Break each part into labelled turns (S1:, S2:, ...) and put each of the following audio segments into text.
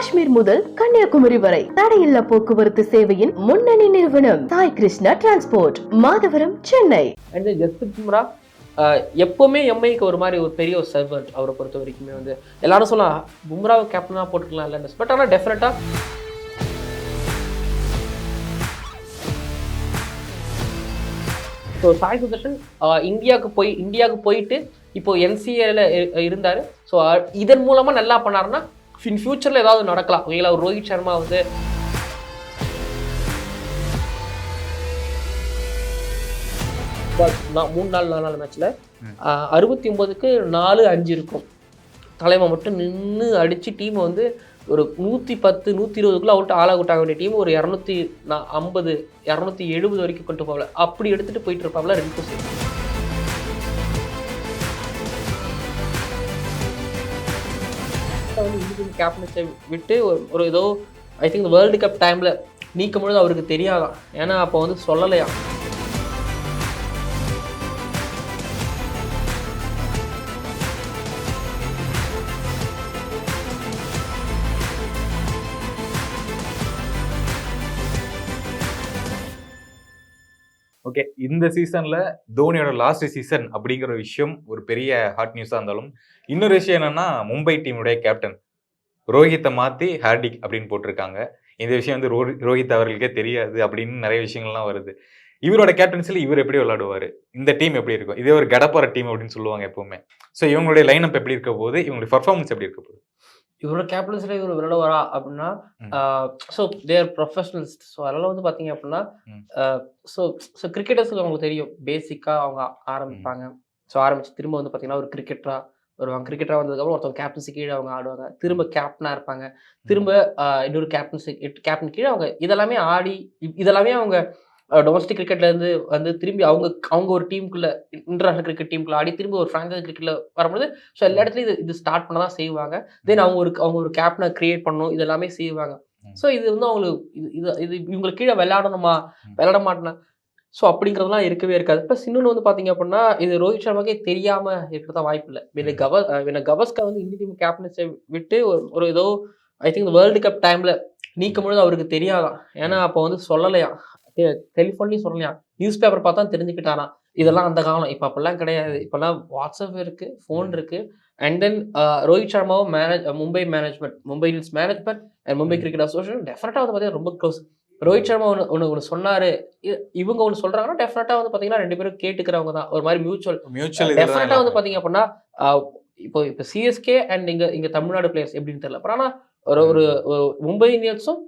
S1: காஷ்மீர் முதல் கன்னியாகுமரி வரை தடையில்லா போக்குவரத்து சேவையின் முன்னணி நிறுவனம் Sai Krishna transport Madhavaram Chennai.
S2: And Jasprit uh, எப்பவுமே எம்ஐக்கு ஒரு மாதிரி ஒரு பெரிய ஒரு சர்வெண்ட் அவரை பொறுத்த வரைக்குமே வந்து எல்லாரும் சொல்லலாம் பும்ராவை கேப்டனாக போட்டுக்கலாம் இல்லைன்னு பட் ஆனால் டெஃபினட்டாக ஸோ சாய் சுதர்ஷன் uh, இந்தியாவுக்கு போய் இந்தியாவுக்கு போயிட்டு இப்போ என்சிஏல இருந்தார். ஸோ இதன் மூலமாக நல்லா பண்ணாருன்னா இன் ஃபியூச்சரில் ஏதாவது நடக்கலாம். ஓகேங்களா ஒரு ரோஹித் சர்மா வந்து நான் மூணு நாள் நாலு நாள் மேட்ச்சில் அறுபத்தி ஒம்போதுக்கு நாலு அஞ்சு இருக்கும். தலைமை மட்டும் நின்று அடித்து டீமை வந்து ஒரு நூற்றி பத்து நூற்றி இருபதுக்குள்ள அவுட் ஆல் அவுட் ஆக வேண்டிய டீம் ஒரு இரநூத்தி ஐம்பது இரநூத்தி எழுபது வரைக்கும் கொண்டு போகல. அப்படி எடுத்துகிட்டு போயிட்டு இருப்பாப்ல ரெண்டு சைடு வந்து கேப்டன்ஸை விட்டு ஒரு- ஏதோ ஐ திங்க் வேர்ல்டு கப் டைமில் நீக்கும் பொழுது அவருக்கு தெரியாதான். ஏன்னா அப்போ வந்து சொல்லலையா?
S3: ஓகே இந்த சீசன்ல தோனியோட லாஸ்ட் சீசன் அப்படிங்கிற ஒரு விஷயம் ஒரு பெரிய ஹாட் நியூஸா இருந்தாலும் இன்னொரு விஷயம் என்னன்னா மும்பை டீமுடைய கேப்டன் ரோஹித்தை மாத்தி ஹார்டிக் அப்படின்னு போட்டிருக்காங்க. இந்த விஷயம் வந்து ரோஹி- ரோஹித் அவர்களுக்கே தெரியாது அப்படின்னு நிறைய விஷயங்கள்லாம் வருது. இவரோட கேப்டன்சில இவர் எப்படி விளையாடுவாரு? இந்த டீம் எப்படி இருக்கும்? இதே ஒரு கடப்பார டீம் அப்படின்னு சொல்லுவாங்க எப்பவுமே. ஸோ இவங்களுடைய லைனப் எப்படி இருக்க போகுது? இவங்களுடைய பர்ஃபார்மன்ஸ் எப்படி இருக்க போகுது?
S2: இவரோட கேப்டன்ஸில் இவர் விளையாடுவாரா அப்படின்னா. ஸோ தேர் ப்ரொஃபஷனல்ஸ் ஸோ அதெல்லாம் வந்து பார்த்தீங்க அப்படின்னா. ஸோ ஸோ கிரிக்கெட்டர்ஸுக்கு அவங்களுக்கு தெரியும். பேசிக்காக அவங்க ஆரம்பிப்பாங்க. ஸோ ஆரம்பிச்சு திரும்ப வந்து பார்த்தீங்கன்னா ஒரு கிரிக்கெட்டராக வருவாங்க. கிரிக்கெட்டராக வந்ததுக்கப்புறம் ஒருத்தவங்க கேப்டன்சி கீழே அவங்க ஆடுவாங்க. திரும்ப கேப்டனாக இருப்பாங்க. திரும்ப இன்னொரு கேப்டன்சி கேப்டன் கீழே அவங்க இதெல்லாமே ஆடி இதெல்லாமே அவங்க டொமஸ்டிக் கிரிக்கெட்லேருந்து வந்து திரும்பி அவங்க அவங்க ஒரு டீமுக்குள்ள இன்டர்நேஷனல் கிரிக்கெட் டீமுக்குள்ள ஆடி திரும்ப ஒரு ஃப்ரான்ச்சைஸ் கிரிக்கெட்டில் வரும்போது ஸோ எல்லா இடத்துலையும் இது இது ஸ்டார்ட் பண்ண தான் செய்வாங்க. தென் அவங்க ஒரு அவங்க ஒரு கேப்டனை கிரியேட் பண்ணணும் இது எல்லாமே செய்வாங்க. ஸோ இது வந்து அவங்களுக்கு இது இது இது இவங்களுக்கு கீழே விளையாடணுமா. விளையாட மாட்டேனா? ஸோ அப்படிங்கிறதுலாம் இருக்கவே இருக்காது. ப்ளஸ் இன்னொன்று வந்து பார்த்தீங்க அப்படின்னா இது ரோஹித் சர்மாக்கே தெரியாம இருக்கிறதா வாய்ப்பு இல்லை. வின கவ வின கவஸ்கர் வந்து இந்திய டீம் கேப்டன்ஸை விட்டு ஒரு ஒரு ஏதோ ஐ திங்க் வேர்ல்டு கப் டைம்ல நீக்கும் பொழுது அவருக்கு தெரியாதான். ஏன்னா அப்போ வந்து சொல்லலையா? டெலிஃபோன்லையும் சொல்லலையா? நியூஸ் பேப்பர் பார்த்தா தெரிஞ்சுக்கிட்டாராம் இதெல்லாம் அந்த காலம். இப்போ அப்பெல்லாம் கிடையாது. இப்போல்லாம் வாட்ஸ்அப் இருக்கு ஃபோன் இருக்கு. And then Rohit சர்மாவும் manage Mumbai management Mumbai Indians management and Mumbai cricket association டெஃபினட்டாக வந்து பார்த்தீங்கன்னா ரொம்ப க்ளோஸ் ரோஹித் சர்மா ஒன்று ஒன்று ஒன்று சொன்னார். இவங்க ஒன்று சொல்கிறாங்கன்னா டெஃபினட்டாக வந்து பார்த்தீங்கன்னா ரெண்டு பேரும் கேட்டுக்கிறவங்க தான். ஒரு மாதிரி மியூச்சுவல்
S3: மியூச்சுவல்
S2: டெஃபினட்டாக வந்து பார்த்தீங்க அப்படின்னா இப்போ இப்போ சிஎஸ்கே அண்ட் இங்கே இங்கே தமிழ்நாடு பிளேயர்ஸ் எப்படின்னு தெரியல. பட் ஆனால் ஒரு ஒரு மும்பை இந்தியன்ஸும்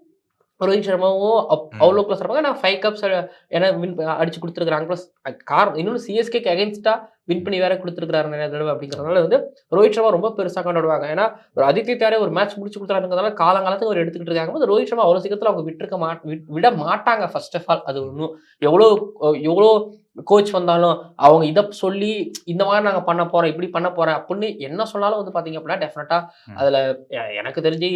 S2: ரோஹித் சர்மாவும். அவ்வளோ க்ளோஸ் இருப்பாங்க. நான் ஃபைவ் கப்ஸ் ஏன்னா வின் அடிச்சு கொடுத்துருக்காங்க ப்ளஸ் காரணம் இன்னொன்று சிஎஸ்கேக்கு அகேன்ஸ்டா வின் பண்ணி வேற கொடுத்துருக்காரு நிறைய தடவை அப்படிங்கிறதுனால வந்து ரோஹித் சர்மா ரொம்ப பெருசாக கொண்டாடுவாங்க. ஏன்னா ஒரு ஆதித்ய தாரே ஒரு மேட்ச் முடிச்சு கொடுத்துறாங்கிறதுனால காலங்காலத்துக்கு ஒரு எடுத்துக்கிட்டு இருக்காங்க. போது ரோஹித் சர்மா அவ்வளோ சீக்கிரத்தில் அவங்க விட்டுருக்க மாட் விட்- விட மாட்டாங்க ஃபர்ஸ்ட் ஆஃப் ஆல் அது ஒன்றும் எவ்வளோ எவ்வளோ கோச் வந்தாலும் அவங்க இதை சொல்லி இந்த மாதிரி நாங்கள் பண்ண போறோம் இப்படி பண்ண போறோம் அப்படின்னு என்ன சொன்னாலும் வந்து பாத்தீங்க அப்படின்னா டெஃபினட்டா
S3: ம்.
S2: அதுல எனக்கு தெரிஞ்சு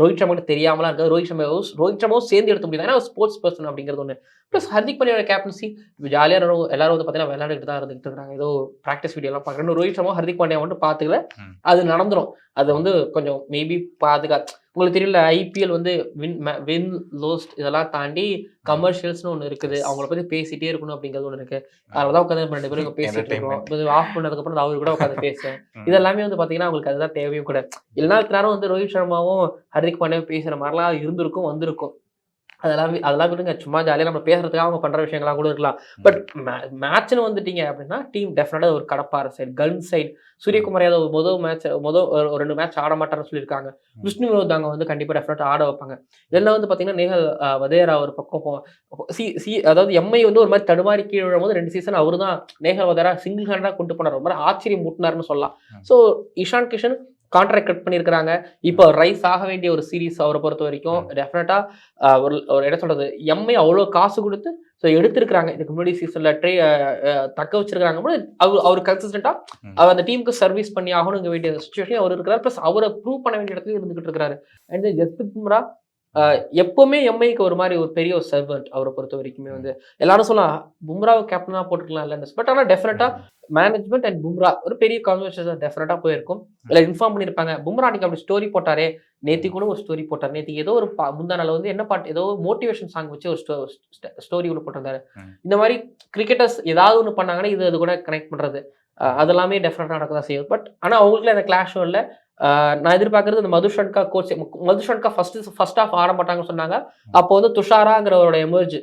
S2: ரோஹித் சர்மா கிட்ட தெரியாமலாம் இருக்காது. ரோஹித் சர்மாவும் ரோஹித் சர்மாவும் சேர்ந்து எடுத்த முடியாது. ஏன்னா ஸ்போர்ட்ஸ் பர்சன் அப்படிங்கிறது ஒன்று ப்ளஸ் ஹர்திக் பாண்டியோட கேப்டன்சி ஜாலியாக எல்லாரும் வந்து பார்த்தீங்கன்னா விளையாண்டுட்டு தான் இருந்துகிட்டு இருக்காங்க. ஏதோ ப்ராக்டிஸ் வீடியோலாம் பார்க்குறேன் ரோஹித் சர்மா ஹர்திக் பாண்டியா மட்டும் பார்த்துக்கல. அது நடந்துரும். அது வந்து கொஞ்சம் மேபி பாதுகா உங்களுக்கு தெரியல ஐபிஎல் வந்து வின் வின் லோஸ்ட் இதெல்லாம் தாண்டி கமர்ஷியல்ஸ்னு ஒன்று இருக்குது. அவங்கள பத்தி பேசிட்டே இருக்கணும் அப்படிங்கிறது ஒன்று இருக்கு. அதனால தான் உட்காந்து ரெண்டு பேரும் பேசிட்டு இருக்கோம். ஆஃப் பண்ணதுக்கப்புறம் அவரு கூட உட்காந்து பேசுறேன்
S3: ம்.
S2: இதெல்லாமே வந்து பாத்தீங்கன்னா அவங்களுக்கு அதுதான் தேவையும் கூட. இல்லைனா நேரம் வந்து ரோஹித் சர்மாவும் ஹர்திக் பாண்டியாவும் பேசுற மாதிரிலாம் இருந்திருக்கும் வந்திருக்கும். அதெல்லாம் அதெல்லாம் விடுங்க. சும்மா ஜாலியாக நம்ம பேசுறதுக்காக அவங்க பண்ற விஷயங்கள்லாம் கூட இருக்கலாம். பட் மேட்ச்னு வந்துட்டீங்க அப்படின்னா டீம் டெஃபினட்டாக ஒரு கடப்பார சைடு கன் சைடு சூரியகுமார் யாதவ் முதல் மேட்ச் முதல் ஒரு ரெண்டு மேட்ச் ஆட மாட்டாருன்னு சொல்லியிருக்காங்க. விஷ்ணு வினோத் அங்கே வந்து கண்டிப்பாக டெஃபினட்டாக ஆட வைப்பாங்க. இதெல்லாம் வந்து பார்த்தீங்கன்னா அஹ், வதேரா ஒரு பக்கம் சி சி அதாவது எம்ஐ வந்து ஒரு மாதிரி தடுமாறி கீழே விழும்போது ரெண்டு சீசன் அவரு தான் நேஹல் வதேரா சிங்கிள் ஹேண்டாக கொண்டு போனார். ரொம்ப ஆச்சரியம் மூட்டினார்னு சொல்லலாம். So Ishan Kishan contract cut பண்ணியிருக்கிறாங்க. இப்போ ரைஸ் ஆக வேண்டிய ஒரு சீரிஸ் அவரை பொறுத்த வரைக்கும் டெஃபினட்டாக ஒரு ஒரு என்ன சொல்றது எம்ஐ அவ்வளோ காசு கொடுத்து ஸோ எடுத்திருக்கிறாங்க. இதுக்கு முன்னாடி சீசனில் ட்ரே தக்க வச்சிருக்காங்க போது அவர் அவர் கன்சிஸ்டண்டாக
S3: ம்.
S2: அவர் அந்த டீமுக்கு சர்வீஸ் பண்ணி ஆகணுங்க வேண்டிய சுச்சுவேஷன் அவர் இருக்கிறார். ப்ளஸ் அவரை ப்ரூவ் பண்ண வேண்டிய இடத்துல இருந்துகிட்டு இருக்கிறாரு. அண்ட் ஜஸ்பிரித் பும்ரா எப்பவுமே எம்ஐக்கு ஒரு மாதிரி ஒரு பெரிய ஒரு சர்வெண்ட் அவரை பொறுத்த வரைக்குமே வந்து எல்லாரும் சொல்லலாம் பும்ராவை கேப்டனா போட்டுக்கலாம் இல்ல பட் ஆனா டெஃபினட்டா மேனேஜ்மெண்ட் அண்ட் பும்ரா ஒரு பெரிய கான்வர்சேஷன் டெஃபினட்டா போயிருக்கும். இல்ல இன்ஃபார்ம் பண்ணிருப்பாங்க பும்ரா அன்னைக்கு அப்படி ஸ்டோரி போட்டாரே. நேத்தி கூட ஒரு ஸ்டோரி போட்டார். நேத்தி ஏதோ ஒரு முந்தா நாள் வந்து என்ன பாட்டு ஏதோ மோட்டிவேஷன் சாங் வச்சு ஒரு ஸ்டோரி ஒன்று போட்டிருந்தாரு. இந்த மாதிரி கிரிக்கெட்டர்ஸ் ஏதாவது ஒன்று பண்ணாங்கன்னா இது அது கூட கனெக்ட் பண்றது. அஹ் அதெல்லாமே டெஃபினட்டா நடக்க தான் செய்யும். பட் ஆனா அவங்களுக்குள்ள அந்த கிளாஷும் இல்லை. நான் எதிர்பார்க்கறது இந்த Madhushanka coach Madhushanka first first half ஆட மாட்டாங்கன்னு சொன்னாங்க. அப்போ வந்து துஷாராங்கிறவரோட எமர்ஜ்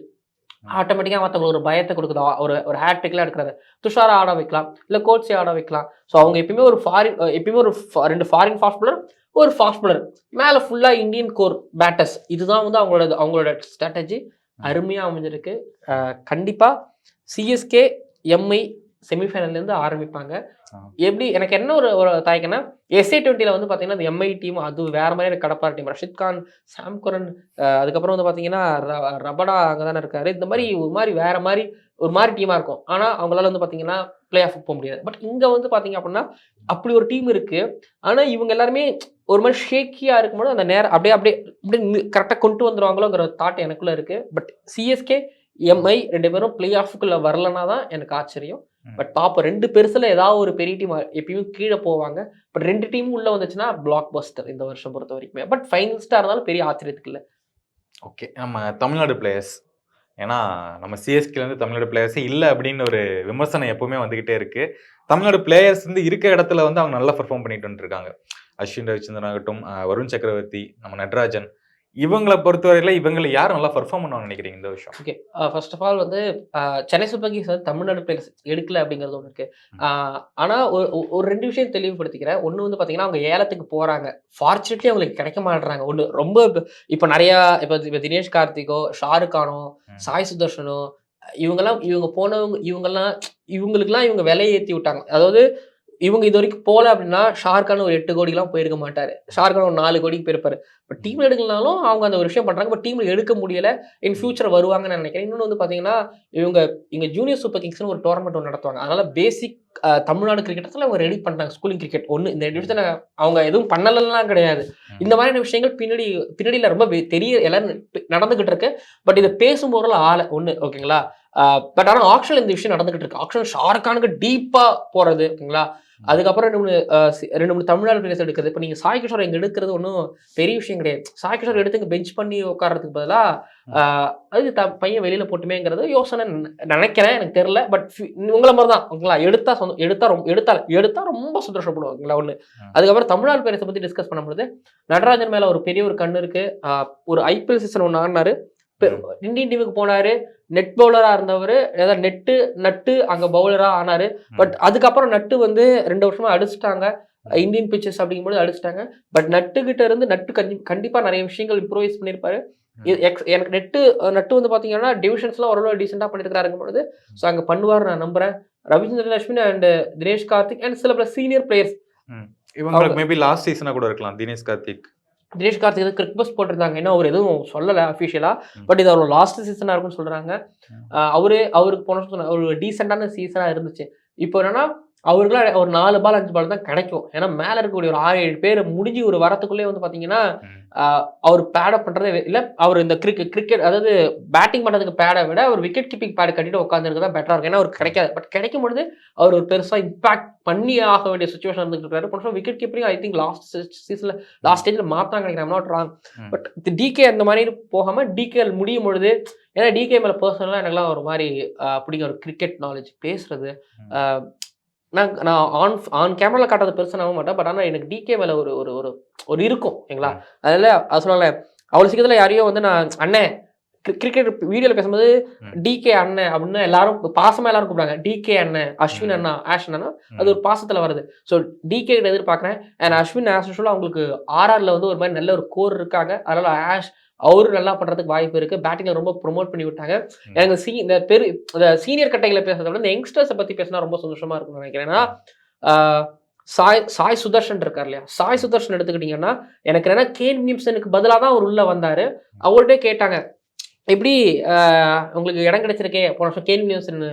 S2: ஆட்டோமேட்டிக்காக மற்றவங்களுக்கு ஒரு பயத்தை கொடுக்குது. ஒரு ஒரு ஹேட்ரிக்லாம் எடுக்கிறாரு. துஷாரா ஆட வைக்கலாம் இல்லை கோச்சே ஆட வைக்கலாம். ஸோ அவங்க எப்பயுமே ஒரு ஃபாரின் எப்பயுமே ஒரு ரெண்டு ஃபாரின் ஃபாஸ்ட் bowler ஒரு ஃபாஸ்ட் bowler. மேலே ஃபுல்லாக இந்தியன் கோர் பேட்டர்ஸ் இதுதான் வந்து அவங்களோட அவங்களோட ஸ்ட்ராட்டஜி அருமையாக அமைஞ்சிருக்கு. அஹ் கண்டிப்பா சிஎஸ்கே எம்ஐ செமிஃபைனல்லேருந்து ஆரம்பிப்பாங்க. எப்படி எனக்கு என்ன ஒரு ஒரு தாய்க்குன்னா எஸ்ஏ டுவெண்ட்டியில் வந்து பார்த்தீங்கன்னா இந்த எம்ஐ டீம் அது வேற மாதிரி எனக்கு கடப்பார் team Rashid Khan Sam Curran அதுக்கப்புறம் வந்து பார்த்தீங்கன்னா ரபடா அங்கே தானே இருக்காரு. இந்த மாதிரி ஒரு மாதிரி வேற மாதிரி ஒரு மாதிரி டீமாக இருக்கும். ஆனால் அவங்களால வந்து பார்த்தீங்கன்னா பிளே ஆஃப் போக முடியாது. பட் இங்கே வந்து பார்த்தீங்க அப்படின்னா அப்படி ஒரு டீம் இருக்கு. ஆனால் இவங்க எல்லாருமே ஒரு மாதிரி ஷேக்கியாக இருக்கும்போது அந்த நேரம் அப்படியே அப்படியே அப்படியே கரெக்டாக கொண்டு வந்துருவாங்களோங்கிற தாட் எனக்குள்ள இருக்கு. பட் சிஎஸ்கே எம்ஐ ரெண்டு பேரும் பிளே ஆஃபுக்குள்ள வரலனா தான் எனக்கு ஆச்சரியம். பட் பாப்போம் ரெண்டு பெருசுல ஏதாவது ஒரு பெரிய டீம் எப்பயுமே கீழே போவாங்க. பட் ரெண்டு டீம் உள்ள வந்துச்சுன்னா பிளாக் பஸ்டர் இந்த வருஷம் பொறுத்த வரைக்குமே. பட் ஃபைனல் ஸ்டார் இருந்தாலும் பெரிய ஆச்சரியத்துக்கு இல்லை.
S3: ஓகே நம்ம தமிழ்நாடு பிளேயர்ஸ் ஏன்னா நம்ம சிஎஸ்கேல இருந்து தமிழ்நாடு பிளேயர்ஸே இல்லை அப்படின்னு ஒரு விமர்சனம் எப்பவுமே வந்துகிட்டே இருக்கு. தமிழ்நாடு பிளேயர்ஸ் வந்து இருக்க இடத்துல வந்து அவங்க நல்லா பெர்ஃபார்ம் பண்ணிட்டு வந்துருக்காங்க. அஸ்வின் ரவிச்சந்திரன் ஆகட்டும் வருண் சக்கரவர்த்தி நம்ம நட்ராஜன் இவங்களை பொறுத்தவரையில இவங்களை யார் நல்லா பெர்ஃபார்ம் பண்ணுவாங்க நினைக்கிறீங்க இந்த வருஷம்
S2: ஓகே ஃபர்ஸ்ட் ஆஃப் ஆல் வந்து அஹ், சென்னை சூப்பர் கிங்ஸ் வந்து தமிழ்நாடு பிளேயர்ஸ் எடுக்கல அப்படிங்கிறது ஒன்று இருக்கு. அஹ், ஆனா ஒரு ரெண்டு விஷயம் தெளிவுபடுத்திக்கிறேன். ஒன்று வந்து பாத்தீங்கன்னா அவங்க ஏலத்துக்கு போறாங்க. ஃபார்ச்சுனேட்லி அவங்களுக்கு கிடைக்க மாட்டுறாங்க. ஒன்று ரொம்ப இப்ப- நிறைய இப்போ இப்போ தினேஷ் கார்த்திகோ ஷாருக் கானோ. சாய் சுதர்ஷனோ இவங்கெல்லாம் இவங்க போனவங்க இவங்கெல்லாம் இவங்களுக்குலாம் இவங்க விலையை ஏற்றி விட்டாங்க. அதாவது இவங்க இது வரைக்கும் போல அப்படின்னா ஷாருக்கான ஒரு எட்டு கோடிக்கெல்லாம் போயிருக்க மாட்டாரு. ஷாருக்கான ஒரு நாலு கோடிக்கு போயிருப்பாரு. பட் டீம்ல எடுக்கலனாலும் அவங்க அந்த ஒரு விஷயம் பண்றாங்க. பட் டீம்ல எடுக்க முடியல. இன் ஃபியூச்சர் வருவாங்கன்னு நான் நினைக்கிறேன். இன்னொன்று வந்து பாத்தீங்கன்னா இவங்க இங்க ஜூனியர் சூப்பர் கிங்ஸ்னு ஒரு டோர்னமெண்ட் ஒன்று நடத்துவாங்க. அதனால பேசிக் தமிழ்நாடு கிரிக்கெட்டத்தில் அவங்க ரெடி பண்றாங்க. ஸ்கூலிங் கிரிக்கெட் ஒன்று இந்த ரெண்டு விஷயத்துல அவங்க எதுவும் பண்ணலாம் கிடையாது. இந்த மாதிரியான விஷயங்கள் பின்னாடி பின்னாடியில் ரொம்ப தெரிய எல்லாரும் நடந்துகிட்டு இருக்கு. பட் இதை பேசும்போதெல்லாம் ஆள. ஒன்று ஓகேங்களா பட் ஆனால் ஆக்ஷன் இந்த விஷயம் நடந்துகிட்டு இருக்கு. ஆக்ஷன் ஷாருக்கானுக்கு டீப்பா போறது ஓகேங்களா? அதுக்கப்புறம் ரெண்டு மூணு ரெண்டு மூணு தமிழ்நாடு பிளேயர்ஸ் எடுக்கிறது. இப்போ நீங்கள் சாய் கிஷோர் இங்கே எடுக்கிறது ஒன்றும் பெரிய விஷயம் கிடையாது. சாய் கிஷோர் எடுத்து இங்கே பெஞ்ச் பண்ணி உட்கார்றதுக்கு பதிலாக அது த பையன் வெளியில போட்டுமேங்கிறது யோசனை நினைக்கிறேன் எனக்கு தெரியல. பட் உங்களை மாதிரி தான் ஓகேங்களா? எடுத்தா சொந்த எடுத்தா ரொம்ப எடுத்தா எடுத்தா ரொம்ப சந்தோஷப்படுவோம் ஓகேங்களா? ஒன்று. அதுக்கப்புறம் தமிழ்நாடு பேரத்தை பத்தி டிஸ்கஸ் பண்ணும்போது நடராஜன் மேல ஒரு பெரிய ஒரு கண்ணு இருக்கு. ஆஹ் ஒரு ஐபிஎல் சீசன் ஒன்று ஆடினாரு. இந்தியன் டீமுக்கு போனாரு. நெட் பவுலரா இருந்தவர் ஏதாவது நெட்டு நட்டு அங்க பவுலரா ஆனாரு. பட் அதுக்கப்புறம் நட்டு வந்து ரெண்டு வருஷமா அடிச்சிட்டாங்க. இந்தியன் பிச்சர்ஸ் அப்படிங்கும்போது அடிச்சிட்டாங்க. பட் நட்டு கிட்ட இருந்து நட்டு கண்டி- கண்டிப்பா நிறைய விஷயங்கள் இம்ப்ரோவைஸ் பண்ணியிருப்பாரு. ex- எனக்கு நெட்டு நட்டு வந்து பாத்தீங்கன்னா டிவிஷன்ஸ்லாம் ஓரளவு டீசெண்டாக பண்ணிருக்காருங்கும் பொழுது ஸோ அங்க பண்ணுவார் நான் நம்புறேன். ரவீந்திர லட்சுமி அண்ட் தினேஷ் கார்த்திக் அண்ட் சில பல சீனியர் பிளேயர்ஸ்
S3: இவங்களுக்கு மேபி லாஸ்ட் சீசனா கூட இருக்கலாம் தினேஷ் கார்த்திக்.
S2: தினேஷ் கார்த்திக் வந்து கிரிக் பஸ் போட்டிருந்தாங்க இன்னும் அவர் எதுவும் சொல்லலை அஃபிஷியலா
S3: ம்.
S2: பட் இது அவர் லாஸ்ட் சீசனாக இருக்கும்னு. ஆஹ் அவரு அவருக்கு போன சொன்ன- ஒரு டீசெண்டான சீசனாக இருந்துச்சு இப்போ என்னன்னா அவருக்குலாம் ஒரு நாலு பால் அஞ்சு பால் தான் கிடைக்கும். ஏன்னா மேல இருக்கக்கூடிய ஒரு ஆறு ஏழு பேர் முடிஞ்சு ஒரு வரத்துக்குள்ளே வந்து. ஆஹ் அவர் பேடப் பண்றதே வே- இல்ல அவர் இந்த கிரிக்கெட் கிரிக்கெட் அதாவது பேட்டிங் பண்றதுக்கு பேடை விட ஒரு விக்கெட் கீப்பிங் பேட் கட்டிட்டு உட்காந்துருக்கு தான் பெட்டரா இருக்கும். ஏன்னா அவருக்கு கிடைக்காது. பட் கிடைக்கும் பொழுது அவர் ஒரு பெருசா இம்பாக்ட் பண்ணி ஆக வேண்டிய சுச்சுவேஷன் போன wicket keeping I think last சீசன்ல லாஸ்ட் ஸ்டேஜ்ல மாத்தாங்க நினைக்கிறேன் நாட் ராங். பட் டிகே அந்த மாதிரி போகாம டிகே முடியும் பொழுது ஏன்னா டிகே மேல பர்சனலாக எனக்குலாம் ஒரு மாதிரி பிடிக்கும். ஒரு கிரிக்கெட் நாலேஜ் பேசுறது. நான் நான் ஆன் ஆன் கேமரால காட்டுறது பெருசாக நம்ப மாட்டேன். பட் ஆனால் எனக்கு டிகே மேல ஒரு ஒரு ஒரு ஒரு இருக்கும் ஓகேங்களா அதில் அது சொல்லல அவ்வளோ சீக்கிரத்தில் யாரையோ வந்து நான் அண்ணன் கிரிக்கெட் வீடியோவில் பேசும்போது. டிகே அண்ணன் அப்படின்னு எல்லாரும் பாசமா எல்லாரும் கூப்பிடுறாங்க டிகே அண்ணன் அஸ்வின் அண்ணா ஆஷ் அண்ணா அது ஒரு பாசத்துல வருது. ஸோ டிகே கிட்ட எதிர்பார்க்குறேன். அண்ட் அஸ்வின் யூஷுவலாக அவங்களுக்கு ஆர்ஆர்ல வந்து ஒரு மாதிரி நல்ல ஒரு கோர் இருக்காங்க. அதனால ஆஷ் அவரும் நல்லா பண்றதுக்கு வாய்ப்பு இருக்கு. பேட்டிங்ல ரொம்ப ப்ரோமோட் பண்ணி விட்டாங்க. எனக்கு சி இந்த பெரு இந்த சீனியர் கட்டைகளை பேசுறத விட இந்த யங்ஸ்டர்ஸை பத்தி பேசினா ரொம்ப சந்தோஷமா இருக்கும்னு நினைக்கிறேன். ஏன்னா சாய் சாய் சுதர்ஷன் இருக்கார் இல்லையா? சாய் சுதர்ஷன் எடுத்துக்கிட்டீங்கன்னா எனக்கு என்னன்னா கேன் வில்லியம்சனுக்கு பதிலாக தான் அவர் உள்ள வந்தாரு. அவர்கிட்ட கேட்டாங்க. எப்படி உங்களுக்கு இடம் கிடைச்சிருக்கே? போன வருஷம் கேன் வில்லியம்சன்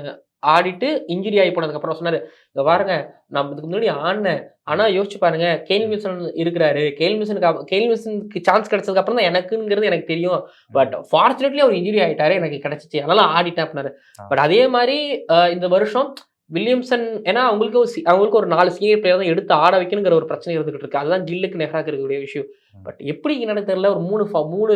S2: ஆடிட்டு இன்ஜுரி ஆகி போனதுக்கு அப்புறம் சொன்னாரு இங்க பாருங்க நம்ம இதுக்கு முன்னாடி ஆடினேன். ஆனா யோசிச்சு பாருங்க கேல் மில்சன் இருக்கிறாரு. கேல் மில்சனுக்கு கேல் மில்சனுக்கு சான்ஸ் கிடைச்சதுக்கு அப்புறம் தான் எனக்குங்கிறது எனக்கு தெரியும். பட் ஃபார்ச்சுனேட்லி அவர் இன்ஜுரி ஆயிட்டாரு எனக்கு கிடைச்சிச்சு. அதனால ஆடிட்டேன் அப்படின்னாரு. பட் அதே மாதிரி இந்த வருஷம் வில்லியம்சன் ஏன்னா அவங்களுக்கு அவங்களுக்கு ஒரு நாலு சீனியர் பிளேயர் தான் எடுத்து ஆட வைக்கணுங்கிற ஒரு பிரச்சனை இருந்துகிட்டு இருக்கு. அதுதான் கில்லுக்கு நெகராக இருக்கக்கூடிய விஷயம். பட் எப்படி என்னன்னு தெரியல ஒரு மூணு மூணு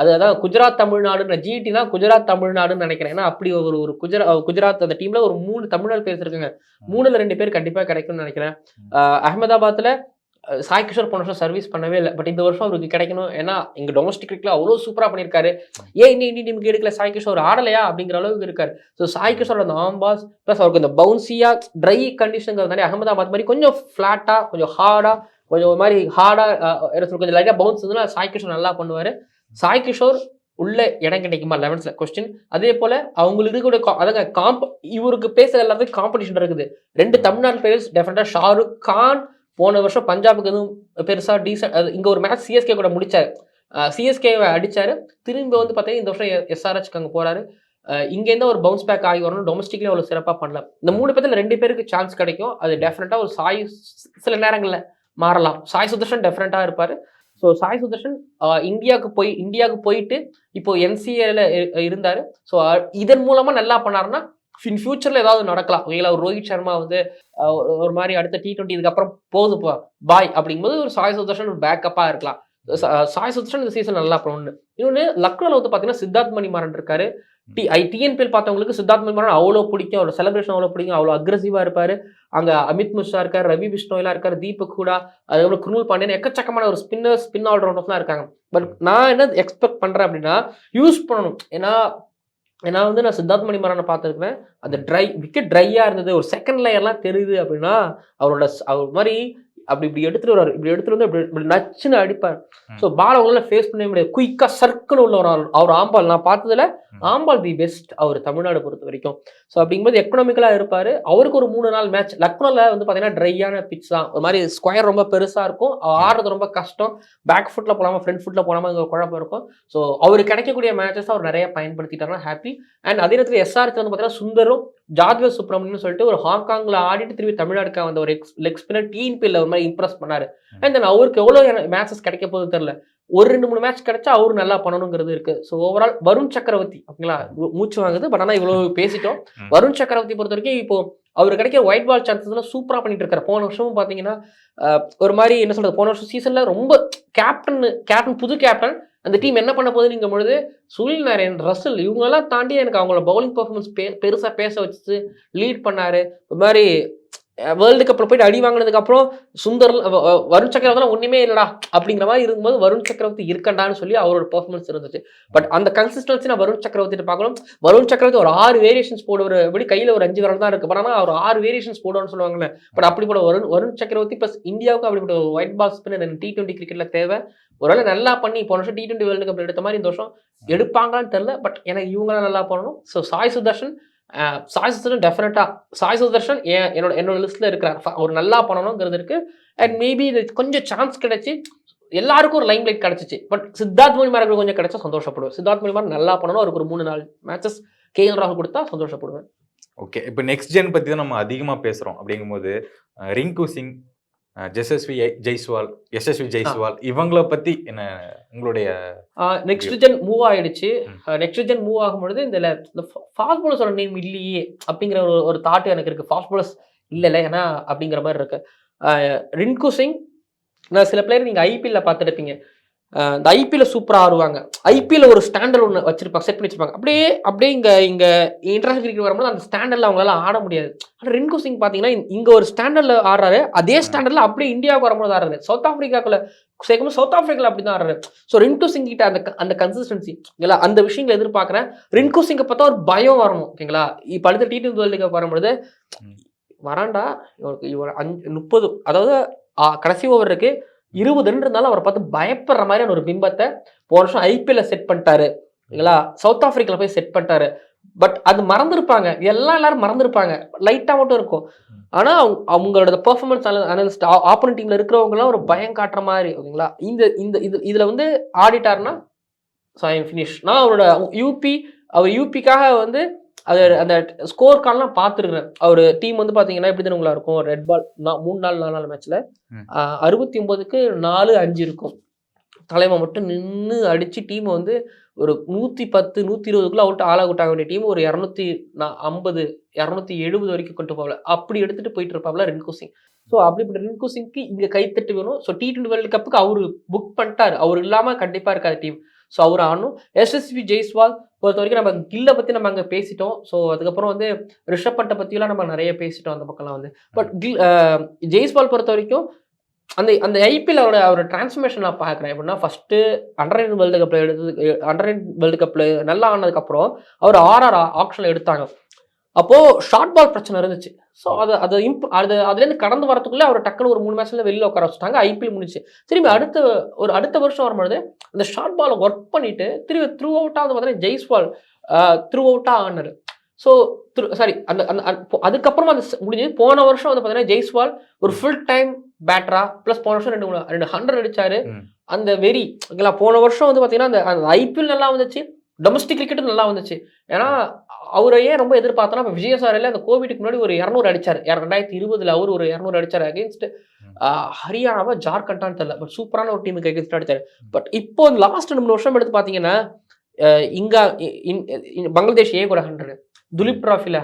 S2: அது அதான் குஜராத் தமிழ்நாடுன்ற ஜிடி தான் குஜராத் தமிழ்நாடுன்னு நினைக்கிறேன். ஏன்னா அப்படி ஒரு ஒரு குஜரா குஜராத் அந்த டீம்ல ஒரு மூணு தமிழ்நாடு பேர் இருக்காங்க. மூணுல ரெண்டு பேர் கண்டிப்பா கிடைக்கும்னு நினைக்கிறேன். அகமதாபாத்ல சாய் கிஷோர் போன வருஷம் சர்வீஸ் பண்ணவே இல்லை. பட் இந்த வருஷம் அவருக்கு கிடைக்கணும். ஏன்னா இங்க டொமஸ்டிக் கிரிக்கெட்ல அவ்வளோ சூப்பரா பண்ணியிருக்காரு. ஏன் இன்னும் இந்தியன் டீமுக்கு எடுக்கல? சாய் கிஷோர் ஆடலையா? அப்படிங்கிற அளவுக்கு இருக்காரு. ஸோ சாய் கிஷோர் அந்த ஆம்பாஸ் ப்ளஸ் அவருக்கு இந்த பவுன்சியா ட்ரை கண்டிஷனுங்கிறதுனால அகமதாபாத் மாதிரி கொஞ்சம் ஃபிளாட்டா கொஞ்சம் ஹார்டா கொஞ்சம் ஒரு மாதிரி ஹார்டாக கொஞ்சம் லைட்டாக பவுன்ஸ் இருந்ததுன்னா சாய் கிஷோர் நல்லா பண்ணுவார். சாய் கிஷோர் உள்ள இடம் கிடைக்குமா லெவன்ஸில் கொஸ்டின் அதே போல் அவங்களுக்கு இருக்கக்கூடிய கா- அதாங்க காம்ப் இவருக்கு பேச எல்லாத்துக்கும் காம்படிஷன் இருக்குது. ரெண்டு தமிழ்நாடு பிளேயர்ஸ் டெஃபினட்டா ஷாருக் கான் போன வருஷம் பஞ்சாபுக்கு எதுவும் பெருசாக டீசென்ட் இங்கே ஒரு மேட்ச் சிஎஸ்கே கூட முடித்தார் சிஎஸ்கேவை அடித்தார் திரும்பி வந்து பார்த்தீங்கன்னா இந்த வருஷம் எஸ்ஆர்ஹெச்க்கு அங்கே போகிறாரு இங்கேருந்து ஒரு பவுன்ஸ் பேக் ஆகி வரணும். டொமஸ்டிக்லேயே அவ்வளோ சிறப்பாக பண்ணல. இந்த மூணு பேர்த்தில் ரெண்டு பேருக்கு சான்ஸ் கிடைக்கும். அது டெஃபினட்டாக ஒரு சாய் சில நேரங்களில் மாறலாம். சாய் சுதர்ஷன் டெஃபினட்டாக இருப்பார். ஸோ சாய் சுதர்ஷன் இந்தியாவுக்கு போய் இந்தியாவுக்கு போயிட்டு இப்போ என்சிஏல இருந்தார். ஸோ இதன் மூலமாக நல்லா பண்ணாருன்னா இன் ஃபியூச்சரில் ஏதாவது நடக்கலாம். ஓகேங்களா ஒரு ரோஹித் சர்மா வந்து ஒரு- மாதிரி அடுத்த டி டுவெண்ட்டி இதுக்கப்புறம் போகுது பாய் அப்படிங்கும்போது ஒரு சாய் சுதர்ஷன் ஒரு பேக்கப்பாக இருக்கலாம். சாய் சுதர்ஷன் இந்த சீசன் நல்லா பண்ணு இன்னொன்று லக்னோவில் வந்து பார்த்தீங்கன்னா சித்தார்த் மணிமாறன் இருக்காரு. டி ஐ டிஎன்பிஎல் பார்த்தவங்களுக்கு சித்தார்த் மணிமாறன் அவ்வளோ பிடிக்கும். அவரோட செலிப்ரேஷன் அவ்வளோ பிடிக்கும். அவ்வளோ அக்ரஸிவாக இருப்பார். அங்கே அமித் மிஷா இருக்கார் ரவி பிஷ்ணோயெல்லாம் இருக்கார் தீபக் கூடா அதுக்கப்புறம் குருமல் பாண்டியன் எக்கச்சக்கமான ஒரு ஸ்பின்னர் ஸ்பின் ஆல்ரவுண்டர்ஸ்லாம் இருக்காங்க. பட் நான் என்ன எக்ஸ்பெக்ட் பண்ணுறேன் அப்படின்னா யூஸ் பண்ணணும். ஏன்னா ஏன்னா வந்து நான் சித்தார்த் மணிமாறனை பார்த்துருக்குறேன். அந்த ட்ரை விக்கெட் ட்ரையாக இருந்தது. ஒரு செகண்ட் லேயர்லாம் தெரியுது அப்படின்னா அவரோட அவர் மாதிரி அப்படி இப்படி எடுத்துட்டு வருவார். இப்படி எடுத்துட்டு வந்து இப்படி நச்சுன்னு அடிப்பார். ஸோ பால் அவங்களால ஃபேஸ் பண்ணவே முடியாது. குயிக்காக சர்க்குன்னு உள்ள ஒரு. அவர் ஆம்பால் நான் பார்த்ததுல. ஆம்பால் தி பெஸ்ட் அவர் தமிழ்நாடு பொறுத்த வரைக்கும். ஸோ அப்படிங்கும்போது எக்கனாமிக்கலாக இருப்பார். அவருக்கு ஒரு மூணு நாள் மேட்ச் லக்னோவில் வந்து பார்த்தீங்கன்னா ட்ரையான பிச் தான் ஒரு மாதிரி ஸ்கொயர் ரொம்ப பெருசாக இருக்கும். அவர் ஆடுறது ரொம்ப கஷ்டம். பேக் ஃபுட்டில் போகாமல் ஃப்ரண்ட் ஃபுட்டில் போகாமல் இங்கே குழப்பம் இருக்கும். ஸோ அவருக்கு கிடைக்கக்கூடிய மேட்சஸ் அவர் நிறைய பயன்படுத்திட்டாருன்னா ஹாப்பி அண்ட் அதே நேரத்தில் எஸ்ஆர்க்கு வந்து பார்த்தீங்கன்னா சுந்தரும் ஜாத்வேர் சுப்ரமணியன் சொல்லிட்டு ஒரு ஹாங்காங்ல ஆடிட்டு திரும்பி தமிழ்நாடுக்கு வந்த ஒரு எக்ஸ் லெக் ஸ்பின்னர் டிஎன்பியில் ஒரு மாதிரி இம்ப்ரெஸ் பண்ணாரு. அண்ட் தென் அவருக்கு எவ்வளோ மேட்சஸ் கிடைக்க போகுது தெரியல. ஒரு ரெண்டு மூணு மேட்ச் கிடைச்சா அவரு நல்லா பண்ணணுங்கிறது இருக்கு. ஸோ ஓவரால் வருண் சக்கரவர்த்தி ஓகேங்களா? மூச்சு வாங்குது பட் ஆனால் இவ்வளோ பேசிட்டோம். வருண் சக்கரவர்த்தி பொறுத்த வரைக்கும் இப்போ அவர் கிடைக்கிற ஒயிட் பால் சான்சஸ்லாம் சூப்பராக பண்ணிட்டு இருக்காரு போன வருஷமும் பார்த்தீங்கன்னா ஒரு மாதிரி என்ன சொல்றது போன வருஷம் சீசன்ல ரொம்ப கேப்டன் கேப்டன் புது கேப்டன் அந்த டீம் என்ன பண்ண போகுதுங்கும் பொழுது சுனில் நாராயண் ரசல் இவங்கெல்லாம் தாண்டி எனக்கு அவங்களோட பவுலிங் பர்ஃபார்மன்ஸ் பெருசாக பேச வச்சு லீட் பண்ணாரு. ஒரு மாதிரி வேர்ல்டு கப்பில் போயிட்டு அடி வாங்கினதுக்கப்புறம் சுந்தர் வருண் சக்கரவர்த்தி ஒன்றுமே இல்லடா அப்படிங்கிற மாதிரி இருக்கும்போது வருண் சக்கரவர்த்தி இருக்கண்டான்னு சொல்லி அவரோட பெர்ஃபார்மன்ஸ் இருந்துச்சு. பட் அந்த கன்சிஸ்டன்சி நான் வருண் சக்கரவர்த்தி பார்க்கணும். வருண் சக்கரவர்த்தி ஒரு ஆறு வேரியேஷன்ஸ் போடுவார். எப்படி கையில் ஒரு அஞ்சு விரல் தான் இருக்கு. பட் ஆனால் அவர் ஆறு வேரியேஷன்ஸ் போடுவான்னு சொல்லுவாங்கல்ல. பட் அப்படிப்பட்ட வருண் வருண் சக்கரவர்த்தி ப்ளஸ் இந்தியாவுக்கு அப்படிப்பட்ட ஒரு white ball spin T twenty கிரிக்கெட்டில் தேவை. ஒருவேளை நல்லா பண்ணி போன வருஷம் டி டுவெண்ட்டி வேர்ல்டு கப் எடுத்த மாதிரி இந்த வருஷம் எடுப்பாங்களான்னு தெரில பட் எனக்கு இவங்களாம் நல்லா பண்ணணும். ஸோ சாய் சுதர்ஷன் சாய் சுதர்ஷன் டெஃபினட்டாக சாய் சுதர்ஷன் ஏன் என்னோட என்னோட லிஸ்ட்டில் இருக்கிறார் ஃப- அவர் நல்லா பண்ணணுங்கிறது இருக்குது அண்ட் மேபி இது கொஞ்சம் சான்ஸ் கிடைச்சி எல்லாருக்கும் ஒரு லைம் லைட் கிடைச்சிச்சு. பட் சித்தார்த் மொழிமாருக்கு கொஞ்சம் கிடைச்சா சந்தோஷப்படுவேன். சித்தார்த் மொழிமார் நல்லா பண்ணணும் அவருக்கு ஒரு மூணு நாலு மேட்சஸ் கே எல் ராகுல் கொடுத்தா சந்தோஷப்படுவேன்.
S3: ஓகே இப்போ நெக்ஸ்ட் ஜென் பற்றி தான் நம்ம அதிகமாக பேசுகிறோம் அப்படிங்கும்போது ரிங்கு சிங் ஜெசஸ்வி ஜெய்ஸ்வால் யசஸ்வி ஜெய்ஸ்வால் இவங்கள பத்தி என்ன உங்களுடைய
S2: நெக்ஸ்ட் ஜென் மூவ் ஆயிடுச்சு. நெக்ஸ்ட் ஜென் மூவ் ஆகும்பொழுது இந்த ஃபாஸ்ட் பாலர்ஸோட நேம் இல்லையே அப்படிங்கிற ஒரு ஒரு தாட் எனக்கு இருக்கு. ஃபாஸ்ட் பாலர்ஸ் இல்லைல்ல ஏன்னா அப்படிங்கிற மாதிரி இருக்கு. ரின்கு சிங் நான் சில பிளேயர் நீங்க ஐபிஎல்ல பார்த்துருப்பீங்க. இந்த ஐபிஎல்ல சூப்பரா ஆடுவாங்க. ஐபிஎல்ல ஒரு ஸ்டாண்டர்ட் ஒன்று வச்சிருப்பாங்க செட் பண்ணி வச்சிருப்பாங்க. அப்படியே அப்படியே இங்க இங்க இன்டர்நேஷனல் கிரிக்கெட் வரும்போது அந்த ஸ்டாண்டர்ட்ல அவங்களால ஆட முடியாது. ஆனால் ரின்கு சிங் பாத்தீங்கன்னா இங்க ஒரு ஸ்டாண்டர்ட்ல ஆடுறாரு. அதே ஸ்டாண்டர்ட்ல அப்படியே இந்தியாவுக்கு வரும்போது ஆடுறாரு. சவுத் ஆப்பிரிக்காக்குள்ள சேர்க்கும்போது சவுத் ஆப்பிரிக்கால அப்படி தான் ஆடுறாரு. ஸோ ரின்கு சிங் கிட்ட அந்த அந்த கன்சிஸ்டன்சி ஓகேங்களா? அந்த விஷயங்களை எதிர்பார்க்குறேன். ரின்கு சிங்கை பார்த்தா ஒரு பயம் வரணும் ஓகேங்களா? இப்போ அடுத்த டி டுவெண்ட்டி வேர்ல்டு கப் வரும்பொழுது. வராண்டா? இவருக்கு இவர் அஞ்சு முப்பது அதாவது கடைசி ஓவர் இருக்கு. இருபது ரன் இருந்தாலும் அவரை பார்த்து பயப்படுற மாதிரியான ஒரு பிம்பத்தை போன வருஷம் ஐபிஎல்ல செட் பண்ணிட்டாரு. ஓகேங்களா சவுத் ஆப்பிரிக்கால போய் செட் பண்ணிட்டாரு. பட் அது மறந்துருப்பாங்க. எல்லாம் எல்லாரும் மறந்துருப்பாங்க. லைட்டாக மட்டும் இருக்கும். ஆனால் அவங்க- அவங்களோட பெர்ஃபார்மன்ஸ் அனலிஸ்ட் ஆப்போனன்ட் டீம்ல இருக்கிறவங்க ஒரு பயம் காட்டுற மாதிரி ஓகேங்களா? இந்த இந்த இது இதில் வந்து ஆடிட்டாருன்னா ஃபினிஷ் நான் அவரோட யூபி அவர் யூபிக்காக வந்து அது அந்த ஸ்கோர் கார்டெலாம் பார்த்துருக்குறேன். அவர் டீம் வந்து பார்த்தீங்கன்னா எப்படி தெரியுங்களா இருக்கும்? ரெட் பால் மூணு நாள் நாலு நாள் மேட்ச்சில். அறுபத்தி ஒன்பதுக்கு நாலு அஞ்சு இருக்கும். தலைமை மட்டும் நின்று அடித்து டீமை வந்து ஒரு நூற்றி பத்து நூற்றி இருபதுக்குள்ள அவுட் ஆல் அவுட் ஆக வேண்டிய டீம் ஒரு இரநூத்தி ஐம்பது இரநூத்தி எழுபது வரைக்கும் கொண்டு போகல. அப்படி எடுத்துட்டு போயிட்டு இருப்பாப்ல ரின்கு சிங் ஸோ அப்படிப்பட்ட ரின்கு சிங்க்கு இங்கே கைத்தட்டு வேணும். ஸோ டி டுவெண்ட்டி வேர்ல்டு கப்புக்கு அவர் புக் பண்ணிட்டாரு. அவர் இல்லாமல் கண்டிப்பாக இருக்காது டீம் ஸோ அவர் ஆடணும். எஸ்எஸ்வி ஜெய்ஸ்வால் பொறுத்த வரைக்கும் நம்ம கில்லை பற்றி நம்ம அங்கே பேசிட்டோம். ஸோ அதுக்கப்புறம் வந்து ரிஷப் பண்ட்டை பற்றிலாம் நம்ம நிறைய பேசிட்டோம் அந்த பக்கம்லாம் வந்து. பட் கில் அஹ், ஜெய்ஸ்வால் பொறுத்த வரைக்கும் அந்த அந்த ஐபிஎல் அவரோட அவரோட டிரான்ஸ்ஃபர்மேஷன் நான் பார்க்குறேன். எப்படின்னா ஃபஸ்ட்டு அண்டர் நைன் வேர்ல்டு கப்பில் எடுத்தது அண்டர் நைன் வேர்ல்டு கப்பில் நல்லா ஆனதுக்கப்புறம் அவர் ஆர்ஆர் ஆப்ஷனில் எடுத்தாங்க. அப்போது ஷார்ட் பால் பிரச்சனை இருந்துச்சு. ஸோ அது அது இம்ப் அது அதுலேருந்து கடந்து வரதுக்குள்ளே அவர் டக்குனு ஒரு மூணு மேட்ச்சில் வெளியில் உட்கார வச்சுட்டாங்க. ஐபிஎல் முடிச்சு திரும்பி அடுத்த ஒரு அடுத்த வருஷம் வரும்பொழுது அந்த ஷார்ட் பாலை ஒர்க் பண்ணிட்டு திரும்பி த்ரூ அவுட்டாக வந்து பார்த்தீங்கன்னா ஜெய்ஸ்வால் த்ரூ அவுட்டாக ஆனார் ஸோ சாரி அந்த அந்த அதுக்கப்புறமா அது முடிஞ்சது. போன வருஷம் வந்து பார்த்தீங்கன்னா ஜெய்ஸ்வால் ஒரு ஃபுல் டைம் பேட்டரா ப்ளஸ் போன வருஷம் ரெண்டு மூணு ரெண்டு ஹண்ட்ரட் அடிச்சாரு. அந்த வெறி ஓகேங்களா போன வருஷம் வந்து பார்த்தீங்கன்னா அந்த அந்த ஐபிஎல் நல்லா வந்துச்சு. டொமஸ்டிக் கிரிக்கெட்டும் நல்லா வந்துச்சு. ஏன்னா அவரை ஏன் ரொம்ப எதிர்பார்த்தோன்னா இப்போ விஜயசாரில் அந்த கோவிடுக்கு முன்னாடி ஒரு இரநூறு அடிச்சார். ரெண்டாயிரத்தி இருபதுல அவர் ஒரு இரநூறு அடிச்சார் அகேன்ஸ்ட் ஹரியானாவா ஜார்க்கண்டான்னு தெரியல. பட் சூப்பரான ஒரு டீமுக்கு அகேன்ஸ்ட் அடிச்சார். பட் இப்போ லாஸ்ட் ரெண்டு மூணு வருஷம் எடுத்து பார்த்தீங்கன்னா இங்க பங்களாதேஷ் ஏ கூட ஹண்ட்ரட் துலிப் ட்ராஃபியில்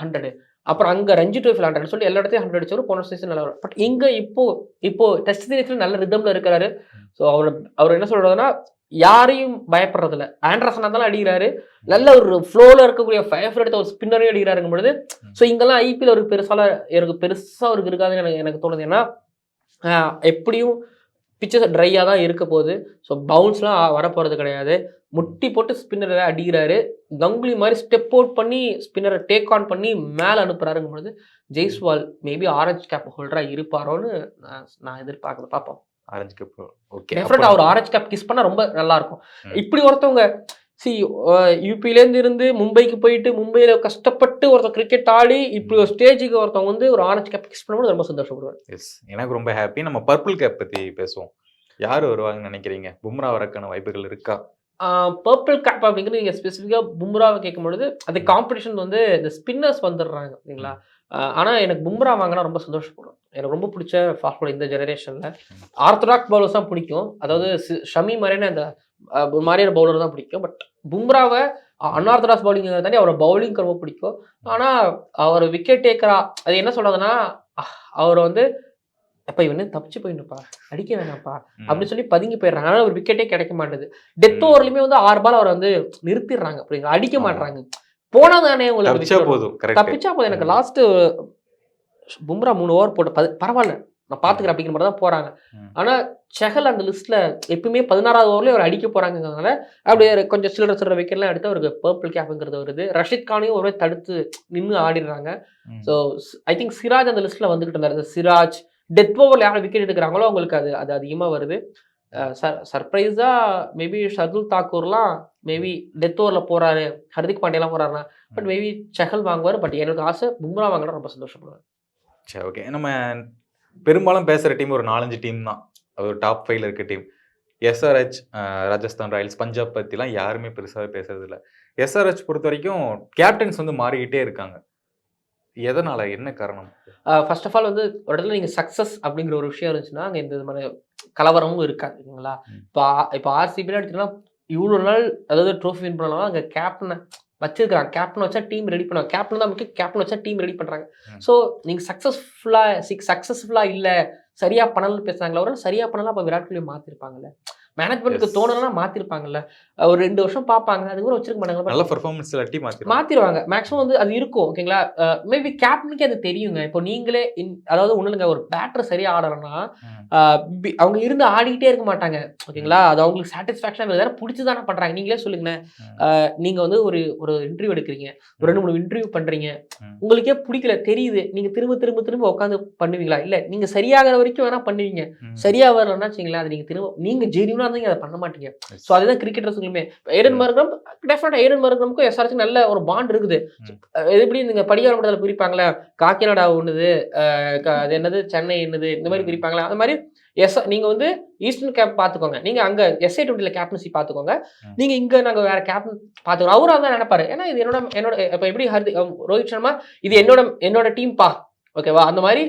S2: ஹண்ட்ரடு அப்புறம் அங்கே ரஞ்சி டூ ஹண்ட்ரட் சொல்லி எல்லா இடத்தையும் ஹண்ட்ரட் அடிச்சவர் போன சீசன் நல்லா பட் இங்கே இப்போ இப்போ டெஸ்ட் சீரீஸில் நல்ல ரிதமில் இருக்கிறாரு. ஸோ அவர் அவர் என்ன சொல்கிறதுனா யாரையும் பயப்படுறதில்ல. ஆண்ட்ரசனா தான் அடிக்கிறாரு. நல்ல ஒரு ஃப்ளோவில் இருக்கக்கூடிய ஃபயர் எடுத்த ஒரு ஸ்பின்னரையும் அடிக்கிறாருங்கும் பொழுது ஸோ இங்கெல்லாம் ஐபிஎல் அவருக்கு பெருசால எனக்கு பெருசாக அவருக்கு இருக்காதுன்னு எனக்கு எனக்கு தோணுது. ஏன்னா எப்படியும் பிச்சர்ஸ் ட்ரையாக தான் இருக்க போகுது. ஸோ பவுன்ஸ்லாம் வரப்போகிறது கிடையாது. முட்டி போட்டு ஸ்பின்னரை அடிக்கிறாரு. கங்குலி மாதிரி ஸ்டெப் அவுட் பண்ணி ஸ்பின்னரை டேக் ஆன் பண்ணி மேலே அனுப்புறாருங்கும் பொழுது ஜெய்ஸ்வால் மேபி ஆரஞ்சு கேப் ஹோல்டராக இருப்பாரோன்னு நான் எதிர்பார்க்குறேன் பார்ப்போம்.
S3: ஆரஞ்சு கப் ஓகே
S2: டெஃபினட் அவர் ஆரஞ்சு கேப் கிஸ் பண்ணா ரொம்ப நல்லா இருக்கும்.
S3: ம்.
S2: இப்படி ஒருத்தவங்க சி யூபிலேருந்து இருந்து மும்பைக்கு போயிட்டு மும்பையில கஷ்டப்பட்டு ஒருத்தர் கிரிக்கெட் ஆடி இப்படி ஒரு ஸ்டேஜுக்கு ஒருத்தவங்க வந்து ஒரு ஆரஞ்சு கேப் கிஸ் பண்ணும்போது ரொம்ப சந்தோஷப்படுவார்
S3: எஸ் எனக்கு ரொம்ப ஹாப்பி நம்ம பர்பிள் கேப் பத்தி பேசுவோம். யார் வருவாங்கன்னு நினைக்கிறீங்க? பும்ரா வரக்கான வாய்ப்புகள் இருக்கா?
S2: பர்பிள் கேப் அப்படிங்கிறது நீங்கள் ஸ்பெசிஃபிக்காக பும்ராவை கேட்கும் பொழுது அது காம்படிஷன் வந்து இந்த ஸ்பின்னர்ஸ் வந்துடுறாங்க சரிங்களா ஆனால் எனக்கு பும்ரா வாங்கினா ரொம்ப சந்தோஷப்படுவேன் எனக்கு ரொம்ப பிடிச்ச ஃபாஸ்ட் பால் இந்த ஜெனரேஷனில் ஆர்த்தடாக்ஸ் பவுலர்ஸ் தான் பிடிக்கும். அதாவது ஷமி மாதிரியான அந்த ஒரு மாதிரியான பவுலர் தான் பிடிக்கும். பட் பும்ராவை அன்ஆர்த்தடாக்ஸ் பவுலிங் தாண்டி அவரோட பவுலிங் ரொம்ப பிடிக்கும். ஆனால் அவர் விக்கெட் டேக்கரா அது என்ன சொல்றதுன்னா அஹ், அவர் வந்து அப்ப இவனு தப்பிச்சு போயிடணுப்பா அடிக்க வேணாம்ப்பா.
S3: ம்.
S2: அப்படின்னு சொல்லி பதுங்கி போயிடுறாங்க. ஆனால் ஒரு விக்கெட்டே கிடைக்க மாட்டேது. டெத். ஓவர்லயுமே வந்து ஆறு பால் அவர் வந்து நிறுத்திடுறாங்க. அப்படிங்க அடிக்க
S3: ஆமா.
S2: போனா தானே உங்களுக்கு
S3: தப்பிச்சா
S2: wicket வரும்.
S3: போதும் கரெக்ட்
S2: தப்பிச்சா போதும். எனக்கு லாஸ்ட் பும்ரா மூணு ஓவர் போட்டு பது பரவாயில்ல. நான் பாத்துக்கிறேன் அப்படிங்கிற மாதிரி தான் போறாங்க. ஆனா செஹல் அந்த லிஸ்ட்ல எப்பயுமே பதினாறாவது ஓவர்ல அவர் அடிக்க போறாங்கிறதுனால அப்படியே கொஞ்சம் சில்லற சில்லற விக்கெட்லாம் எடுத்து அவருக்கு பர்பிள் கேப்புங்கிறது வருது. ரஷித் கானையும் ஒருவே தடுத்து நின்று ஆடிடுறாங்க. ஸோ ஐ திங்க் சிராஜ் அந்த லிஸ்ட்ல வந்துகிட்டு இருந்தாரு. சிராஜ் டெத் ஓவரில் யார் விக்கெட் எடுக்கிறாங்களோ அவங்களுக்கு அது அது அதிகமாக வருது. சர்ப்ரைஸாக மேபி ஷர்துல் தாக்கூர்லாம் மேபி டெத் ஓவரில் போறாரு ஹர்திக் பாண்டியெல்லாம் போறாருன்னா பட் மேபி செஹல் வாங்குவார் பட் எனக்கு ஆசை பும்ரா வாங்கினா ரொம்ப சந்தோஷப்படுவேன்.
S3: சரி ஓகே நம்ம பெரும்பாலும் பேசுற டீம் ஒரு நாலஞ்சு டீம் தான். அது ஒரு டாப் ஃபைவ்ல இருக்க team SRH Rajasthan Royals Punjab பத்திலாம் யாருமே பெருசாவே பேசுறது இல்ல எஸ்ஆர்ஹெச் பொறுத்த வரைக்கும் கேப்டன்ஸ் வந்து மாறிக்கிட்டே இருக்காங்க. எதனால? என்ன காரணம்?
S2: ஃபர்ஸ்ட் ஆஃப் ஆல் வந்து ஒரு இடத்துல நீங்கள் சக்ஸஸ் அப்படிங்கிற ஒரு விஷயம் இருந்துச்சுன்னா அங்கே எந்த விதமான கலவரமும் இருக்காது இல்லைங்களா?
S3: ம்.
S2: இப்போ இப்போ ஆர்சிபிலாம் எடுத்தீங்கன்னா இவ்வளோ நாள் அதாவது ட்ரோஃபி வின் பண்ணலாம் அங்கே கேப்டனை வச்சிருக்காங்க கேப்டன் வச்சா டீம் ரெடி பண்ணுவாங்க. கேப்டன் தான் முக்கியம். கேப்டன் வச்சா டீம் ரெடி பண்ணுறாங்க. ஸோ நீங்கள் சக்ஸஸ்ஃபுல்லாக சிக்ஸ் சக்ஸஸ்ஃபுல்லாக இல்லை சரியா பண்ணலன்னு பேசுறாங்களா ஒரு சரியா பண்ணலாம் அப்போ விராட் கோலி மாற்றிருப்பாங்கல்ல மேனேஜ்மெண்ட்டுக்கு. தோணலாம் மாற்றிருப்பாங்கல்ல ஒரு ரெண்டு வருஷம் பார்ப்பாங்க. அதுக்கப்புறம் வச்சிருக்க மாட்டாங்க.
S3: நல்ல பெர்ஃபார்மன்ஸ் டீம் மாத்திரும்
S2: மாத்திருவாங்க. மேக்ஸிமம் வந்து அது இருக்கும் ஓகேங்களா மேபி கேப்டனுக்கு அது தெரியுங்க. இப்போ நீங்களே in- அதாவது ஒண்ணுங்க ஒரு பேட்டர் சரியா ஆடலன்னா அவங்க இருந்து ஆடிக்கிட்டே இருக்க மாட்டாங்க ஓகேங்களா அது அவங்களுக்கு சாட்டிஸ்ஃபேக்ஷன் வேற பிடிச்சி தானே பண்றாங்க. நீங்களே சொல்லுங்களேன்.
S3: ம்.
S2: அஹ், நீங்க வந்து ஒரு ஒரு இன்டர்வியூ எடுக்கிறீங்க. ஒரு ரெண்டு மூணு இன்டர்வியூ பண்றீங்க.
S3: ம்.
S2: உங்களுக்கே பிடிக்கல தெரியுது. நீங்க திரும்ப திரும்ப திரும்ப உட்காந்து பண்ணுவீங்களா? இல்ல நீங்க சரியாகிற வரைக்கும் வேணா பண்ணுவீங்க. சரியா வரலன்னா வச்சுங்களேன் அது நீங்க திரும்ப நீங்க ஜெனியூனா இருந்தீங்க அதை பண்ண மாட்டீங்க. ஸோ அதுதான் கிரிக்கெட்டர்ஸுங்களுமே ஏடன் மருகம் டெஃபினட்டா ஏடன் மருகமுக்கும் எஸ்ஆர்ச்சுக்கும் நல்ல ஒரு பாண்ட் இருக்குது. இது எப்படி நீங்க படிகார மட்டத்தில் பிரிப்பாங்களே காக்கிநாடா க- அது என்னது? சென்னை என்னது? இந்த மாதிரி
S3: ம்.
S2: பிரிப்பாங்களா அந்த மாதிரி எஸ் நீங்க வந்து ஈஸ்டர்ன் கேப் பாத்துக்கோங்க. நீங்க அங்க எஸ்ஐ டுவெண்ட்டில கேப்டன்சி பாத்துக்கோங்க.
S3: ம்.
S2: நீங்க இங்க நாங்க வேற கேப்டன் பாத்துக்கிறோம் அவரும் அதான் நினைப்பாரு. ஏன்னா இது என்னோட என்னோட இப்ப எப்படி ஹர்தி ரோஹித் சர்மா இது என்னோட என்னோட டீம் பா. ஓகேவா அந்த மாதிரி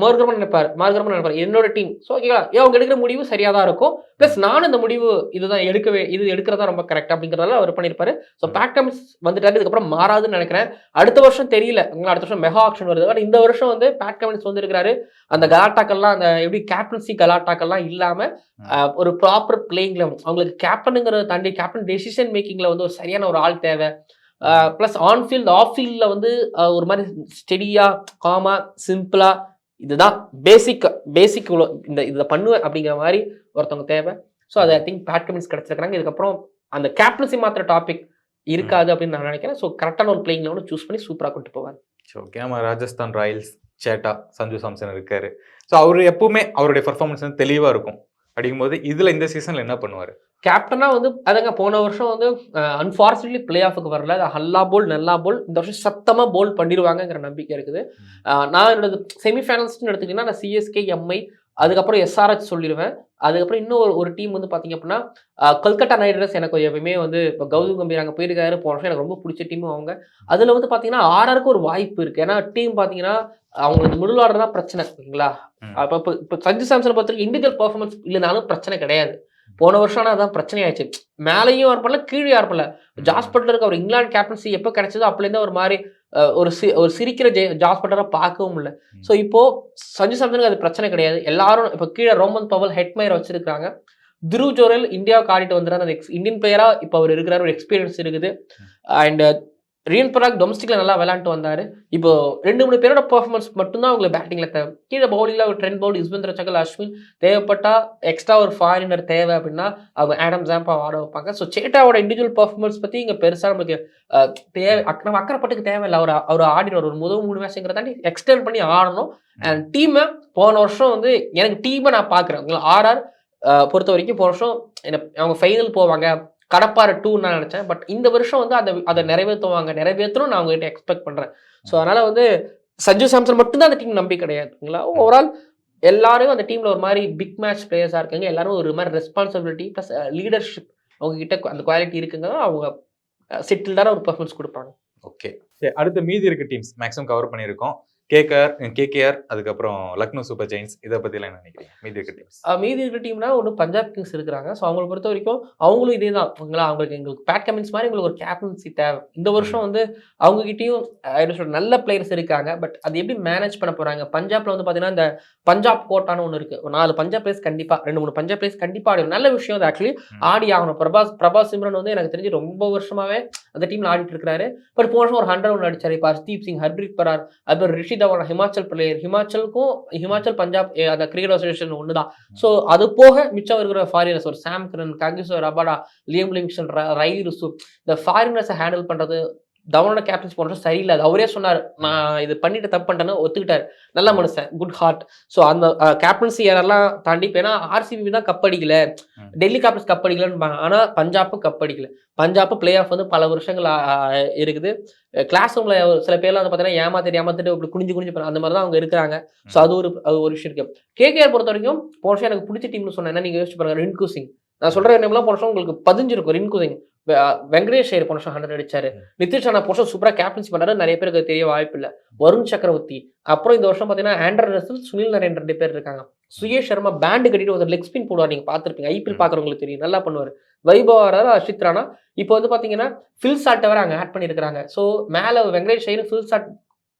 S2: மார்கரமன் நினைப்பாரு. மார்கரமன் நினைப்பாரு. என்னோட டீம் ஸோ ஓகேவா ஏன் அவங்க எடுக்கிற முடிவு சரியா தான் இருக்கும். ப்ளஸ் நானும் இந்த முடிவு இதுதான் எடுக்கவே இது எடுக்கிறதா ரொம்ப கரெக்ட் அப்படிங்கிறதால அவர் பண்ணியிருப்பாரு. ஸோ பேக்கம்ஸ் வந்துட்டாரு இதுக்கப்புறம் மாறாதுன்னு நினைக்கிறேன். அடுத்த வருஷம் தெரியல. அடுத்த வருஷம் மெகா ஆக்ஷன் வருது. பட் இந்த வருஷம் வந்து பேட் கமின்ஸ் வந்திருக்காரு அந்த கலாட்டாக்கள்லாம் அந்த எப்படி கேப்டன்சி கலாட்டாக்கள்லாம் இல்லாம அஹ், ஒரு ப்ராப்பர் பிளேயிங்ல அவங்களுக்கு கேப்டனுங்கிறத தாண்டி கேப்டன் டெசிஷன் மேக்கிங்ல வந்து ஒரு சரியான ஒரு ஆள் தேவை. ப்ளஸ் ஆன்ஃபீல்டு ஆஃப் ஃபீல்டில் வந்து ஒரு மாதிரி ஸ்டெடியாக காமா சிம்பிளாக இதுதான் பேசிக் பேசிக் இந்த இதை பண்ணுவேன் அப்படிங்கிற மாதிரி ஒருத்தவங்க தேவை. ஸோ அது ஐ திங்க் பேட் கமின்ஸ் கிடச்சிருக்கிறாங்க. இதுக்கப்புறம் அந்த கேப்டன்சி மாத்திர டாபிக் இருக்காது அப்படின்னு நான் நினைக்கிறேன். ஸோ கரெக்டான ஒரு பிளேயிங்ல வந்து சூஸ் பண்ணி சூப்பராக கொண்டு போவார்.
S3: ஸோ கேமரா ராஜஸ்தான் ராயல்ஸ் சேட்டா சஞ்சு சாம்சன் இருக்காரு. ஸோ அவர் எப்பவுமே அவருடைய பெர்ஃபார்மன்ஸ் வந்து தெளிவாக இருக்கும். அப்படிங்கும்போது இதில் இந்த சீசனில் என்ன பண்ணுவார்?
S2: கேப்டனா வந்து அதங்க போன வருஷம் வந்து அன்பார்ச்சுனேட்லி பிளே ஆஃபுக்கு வரல. அது ஹல்லா போல் நல்லா போல் இந்த வருஷம் சத்தமா போல் பண்ணிடுவாங்கங்கிற நம்பிக்கை இருக்குது. நான் என்னோட செமிஃபைனல்ஸ்னு எடுத்துக்கிட்டீங்கன்னா நான் சிஎஸ்கே எம்ஐ அதுக்கப்புறம் எஸ்ஆர்ஹெச் சொல்லிடுவேன் அதுக்கப்புறம் இன்னும் ஒரு ஒரு டீம் வந்து பார்த்தீங்க அப்படின்னா கொல்கத்தா நைட் ரைடர்ஸ் எனக்கு எப்பயுமே வந்து இப்போ கௌதம் கம்பீர் அங்கே போயிருக்காரு போன வருஷம் எனக்கு ரொம்ப பிடிச்ச டீமும் அவங்க. அதில் வந்து பார்த்தீங்கன்னா ஆர்ஆருக்கு ஒரு வாய்ப்பு இருக்குது ஏன்னா டீம் பார்த்தீங்கன்னா அவங்களுக்கு மிடில் ஆர்டர் தான் பிரச்சனை
S3: ம்.
S2: அப்போ இப்போ இப்போ சஞ்சு சாம்சனை பொறுத்த வரைக்கும் இண்டிவிஜுவல் பர்ஃபார்மன்ஸ் இல்லைனாலும் பிரச்சனை கிடையாது. போன வருஷம் ஆனால் அதான் பிரச்சனை ஆயிடுச்சு மேலேயும் யார் பண்ணல கீழே யார் பண்ணல. ஜாஸ் பட்லருக்கு அவர் இங்கிலாந்து கேப்டன்சி எப்போ கிடைச்சதோ அப்பலேருந்து ஒரு மாதிரி ஒரு சி ஒரு சிரிக்கிற ஜெ ஜாஸ் பட்லரை பார்க்கவும் இல்லை. ஸோ இப்போ சஞ்சு சாம்சனுக்கு அது பிரச்சனை கிடையாது. எல்லாரும் இப்போ கீழே ரோமன் பவல் ஹெட்மயர் வச்சிருக்காங்க துருவ் ஜோரல் இந்தியாவுக்கு ஆடிட்டு வந்துடுறாரு அந்த எக்ஸ் இந்தியன் பிளேயரா இப்போ அவர் இருக்கிறார். ஒரு எக்ஸ்பீரியன்ஸ் இருக்குது. அண்ட் ரியன் பராக் டொமஸ்டிக்கில் நல்லா விளாண்டு வந்தார். இப்போ ரெண்டு மூணு பேரோட பர்ஃபார்மன்ஸ் மட்டும்தான் அவங்களுக்கு பேட்டிங்கில் தேவை. கீழே பவுலிங்கில் ஒரு ட்ரெண்ட் பவுல் யுஸ்வந்திர சகல் அஸ்வின். தேவைப்பட்டா எக்ஸ்ட்ரா ஒரு ஃபாரினர் தேவை அப்படின்னா அவங்க ஆடம் ஜாம்பா ஆட வைப்பாங்க. ஸோ சேட்டாவோட இண்டிவிஜுவல் பர்ஃபார்மன்ஸ் பற்றி இங்கே பெருசாக நம்மளுக்கு தேவை அக்- நம்ம அக்கறைப்பட்டுக்கு தேவையில்லை. அவர் அவர் ஆடினார் ஒரு முதல் மூணு மேட்ச்ங்கிறத தாண்டி எக்ஸ்டெண்ட் பண்ணி ஆடணும். அண்ட் டீமை போன வருஷம் வந்து எனக்கு டீமை நான் பார்க்குறேன் உங்களை ஆர்ஆர் பொறுத்த வரைக்கும் போன வருஷம் என்ன அவங்க ஃபைனல் போவாங்க. கடப்பாறை டூ நான் நினைச்சேன். பட் இந்த வருஷம் வந்து அதை அதை நிறைவேற்றுவாங்க நிறைவேற்றணும் நான் அவங்ககிட்ட எக்ஸ்பெக்ட் பண்றேன். ஸோ அதனால வந்து சஞ்சு சாம்சன் மட்டும்தான் அந்த டீம் நம்பி கிடையாதுங்களா ஓவரால் எல்லாரும் அந்த டீம்ல ஒரு மாதிரி பிக் மேட்ச் பிளேயர்ஸாக இருக்காங்க எல்லாரும் ஒரு மாதிரி ரெஸ்பான்சிபிலிட்டி ப்ளஸ் லீடர்ஷிப் அவங்க கிட்ட அந்த குவாலிட்டி இருக்குங்க அவங்க செட்டில்டான ஒரு பர்ஃபார்மன்ஸ் கொடுப்பாங்க.
S3: ஓகே சரி அடுத்து மீதி இருக்க டீம்ஸ் மேக்ஸிமம் கவர் பண்ணியிருக்கோம். கேகேஆர் கேகேஆர் அதுக்கப்புறம் லக்னோ சூப்பர் ஜெயின்ஸ் இதை பத்திலாம் என்ன நினைக்கிறீங்க? மீதி இருக்க டீம்ஸ்
S2: மீதி இருக்கிற டீம்னா ஒன்று பஞ்சாப் கிங்ஸ் இருக்கிறாங்க. ஸோ அவங்களை பொறுத்த வரைக்கும் அவங்களும் இதே தான். அவங்களா அவங்களுக்கு எங்களுக்கு பேட் கமின்ஸ் மாதிரி எங்களுக்கு ஒரு கேப்டன்சி தேவை. இந்த வருஷம் வந்து அவங்க கிட்டயும் அஹ் என்ன சொல்றது, நல்ல பிளேயர்ஸ் இருக்காங்க. பட் அது எப்படி மேனேஜ் பண்ண போறாங்க? பஞ்சாப்ல வந்து பாத்தீங்கன்னா இந்த பஞ்சாப் கோட்டான்னு ஒன்று இருக்கு. ஒரு நாலு பஞ்சாப் பிளேஸ் கண்டிப்பா ரெண்டு மூணு பஞ்சாப் பிளேஸ் கண்டிப்பா ஆடி நல்ல விஷயம் அது ஆக்சுவலி. ஆடி ஆகணும். பிரபாஸ் பிரபாஸ் சிம்ரன் வந்து எனக்கு தெரிஞ்சு ரொம்ப வருஷமாவே அந்த டீம்ல ஆடிட்டு இருக்காரு பட் போன வருஷம் ஒரு ஹண்ட்ரட் ஒன்று அடிச்சாரு. இப்போ ஹர்தீப் சிங் ஹர்ப்ரீத் பரார் அப்புறம் ரிஷி தவான் ஹிமாச்சல் பிளேயர் ஹிமாச்சலுக்கும் ஹிமாச்சல் பஞ்சாப் அந்த கிரிக்கெட் அசோசியேஷன் ஒன்று தான் ஸோ அது போக மிச்சம் இருக்கிற ஃபாரினர்ஸ் ஒரு Sam Curran Kagiso Rabada Liam Livingstone Riley Rossouw இந்த ஃபாரினர்ஸை ஹேண்டில் பண்றது தவனோட கேப்டன்ஸ் போன வருஷம் சரியில்லை அது அவரே சொன்னார் நான் இது பண்ணிட்டு தப்பு பண்ணிட்டேன்னு ஒத்துக்கிட்டாரு. நல்ல மனுஷன் குட் ஹார்ட் ஸோ அந்த கேப்டன்சி யாரெல்லாம் தாண்டி இப்போ ஏன்னா ஆர்சிபி தான் கப் அடிக்கல. டெல்லி கேப்டன்ஸ் கப் அடிக்கலன்னு ஆனால் பஞ்சாப்பு கப் அடிக்கல. பஞ்சாப் பிளே ஆஃப் வந்து பல வருஷங்கள் இருக்குது. கிளாஸ் ரூம்ல சில பேர்லாம் வந்து பார்த்தீங்கன்னா ஏமாத்திட்டு ஏமாத்திட்டு இப்படி குனிஞ்சு குனிஞ்சு. அந்த மாதிரி தான் அவங்க இருக்கிறாங்க. ஸோ அது ஒரு அது ஒரு விஷயம் இருக்கு. கேகேஆர் பொறுத்த வரைக்கும் போன எனக்கு பிடிச்ச டீம்னு சொன்னேன். நீங்க யோசிச்சு பாருங்க ரின்கு சிங் நான் சொல்ற நேம்லாம் போன உங்களுக்கு பதிஞ்சிருக்கும் ரின்கு சிங் வெங்கடேஷ் ஐயர் போன வருஷம் ஹண்ட்ரட் அடிச்சாரு நிதிஷ் ராணா போன வருஷம் சூப்பரா கேப்டன்சி பண்ணாரு. நிறைய பேருக்கு தெரிய வாய்ப்பு இல்லை. வருண் சக்கரவர்த்தி அப்புறம் இந்த வருஷம் பார்த்தீங்கன்னா ஆண்டர் ரசல் சுனில் நரேன் ரெண்டு பேர் இருக்காங்க. சுயேஷ் சர்மா பேண்டு கட்டிட்டு ஒரு லெக் ஸ்பின் போடுவார். நீங்க பார்த்துருப்பீங்க. ஐபிஎல். பார்க்குறவங்களுக்கு தெரியும். நல்லா பண்ணுவார். வைபவ் அஷித் ராணா. இப்போ வந்து பார்த்தீங்கன்னா ஃபில் சாட்டை வர அங்கே ஆட் பண்ணியிருக்காங்க ஸோ மேலே வெங்கடேஷ் ஐயர் ஃபில் சாட்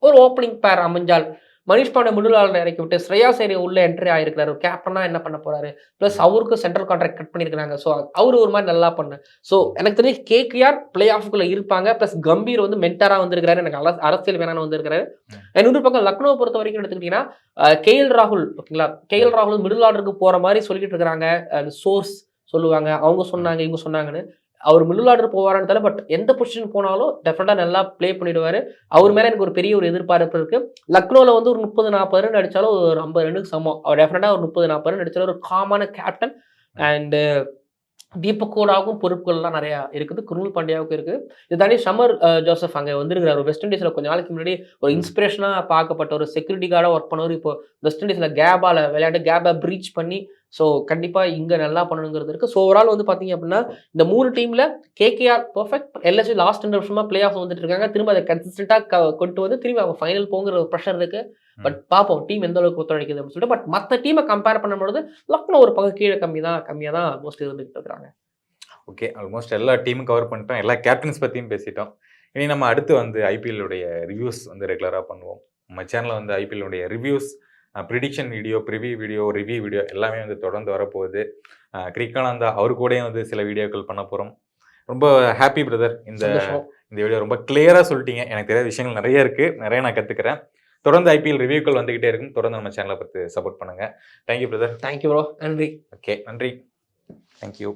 S2: ஒரு ஓப்பனிங் பேர் அமைஞ்சால் மனிஷ் பாண்டே மிடில் ஆர்டர் இறக்கி விட்டு ஸ்ரேயா சேரி உள்ள என்ட்ரி ஆயிருக்காரு ஒரு கேப்டனா என்ன பண்ண போறாரு? ப்ளஸ் அவருக்கு சென்ட்ரல் கான்ட்ராக்ட் கட் பண்ணியிருக்காங்க ஸோ அவரு ஒரு மாதிரி நல்லா பண்ண. ஸோ எனக்கு தெரிஞ்சு கேகேஆர் பிளே ஆஃப்குள்ள இருப்பாங்க. ப்ளஸ் கம்பீர் வந்து மென்டரா வந்திருக்காரு எனக்கு அரசியல் வேணான்னு வந்திருக்காரு. இன்னொரு பக்கம் லக்னோ பொறுத்த வரைக்கும் எடுத்துக்கிட்டீங்கன்னா கேஎல் ராகுல் ஓகேங்களா? கேஎல் ராகுல் மிடில் ஆர்டருக்கு போற மாதிரி சொல்லிட்டு இருக்காங்க சோர்ஸ் சொல்லுவாங்க. அவங்க சொன்னாங்க இவங்க சொன்னாங்கன்னு. அவர் மிடில் ஆர்டர் போவாரான்னு தெரியல பட் எந்த பொசிஷன் போனாலும் டெஃபினட்டாக நல்லா ப்ளே பண்ணிடுவார். அவர் மேலே எனக்கு ஒரு பெரிய ஒரு எதிர்பார்ப்பு இருக்குது லக்னோவில் வந்து ஒரு முப்பது நாற்பது ரன் அடித்தாலும் ஒரு ஐம்பது ரன்னுக்கு சமம். அவர் டெஃபினட்டாக ஒரு முப்பது நாற்பது ரன் அடித்தாலும் ஒரு காமான கேப்டன் அண்டு தீபக்கோடாவுக்கும் பொறுப்புகள்லாம் நிறையா இருக்குது. குருணல் பாண்டியாவுக்கும் இருக்குது. இது தாண்டி சமர் ஜோசப் அங்கே வந்திருக்கிறார். வெஸ்ட் இண்டீஸில் கொஞ்ச நாளைக்கு முன்னாடி ஒரு இன்ஸ்பிரேஷனாக பார்க்கப்பட்ட ஒரு செக்யூரிட்டி கார்டாக ஒர்க் பண்ணவர். இப்போ வெஸ்ட் இண்டீஸில் கேபால் விளையாட்டு கேபை ப்ரீச் பண்ணி ஸோ கண்டிப்பாக இங்கே நல்லா பண்ணணுங்கிறது இருக்குது ஸோ ஓவரால் வந்து பார்த்தீங்க அப்படின்னா இந்த மூணு டீமில் கேகேஆர் பர்ஃபெக்ட் எல்எஸ்சி லாஸ்ட் ரெண்டு வருஷமா பிளே ஆஃப் வந்துட்டு இருக்காங்க. திரும்ப அதை கன்சிஸ்டண்டாக கொண்டு வந்து திரும்பி அவங்க ஃபைனல் போங்கிற ஒரு ப்ரெஷர் இருக்கு. பட் பார்ப்போம் டீம் எந்த அளவுக்கு ஒத்துழைக்குது அப்படின்னு சொல்லிட்டு பட் மற்ற டீமை கம்பேர் பண்ணும்பொழுது லக்னோ ஒரு பக்கம் கீழே கம்மி தான் கம்மியாக தான் மோஸ்ட் இருந்துகிட்டு இருக்காங்க
S3: ஓகே ஆல்மோஸ்ட் எல்லா டீமும் கவர் பண்ணிட்டோம். எல்லா கேப்டன்ஸ் பற்றியும் பேசிட்டோம். இனி நம்ம அடுத்து வந்து ஐபிஎல் உடைய ரிவ்யூஸ் வந்து ரெகுலராக பண்ணுவோம். நம்ம சேனலில் வந்து ஐபிஎல் உடைய reviews prediction video preview video review video எல்லாமே வந்து தொடர்ந்து வரப்போகுது. கிரிக்கானந்தா அவர் கூடயும் வந்து சில வீடியோக்கள் பண்ண போகிறோம் ரொம்ப ஹாப்பி பிரதர் இந்த இந்த வீடியோ ரொம்ப கிளியராக சொல்லிட்டீங்க. எனக்கு தெரியாத விஷயங்கள் நிறைய இருக்குது நிறைய நான் கற்றுக்கிறேன் தொடர்ந்து ஐபிஎல் ரிவ்யூக்கள் வந்துகிட்டே இருக்கும். தொடர்ந்து நம்ம சேனலை பார்த்து சப்போர்ட் பண்ணுங்கள் thank you brother
S2: thank you bro நன்றி.
S3: ஓகே நன்றி. Thank you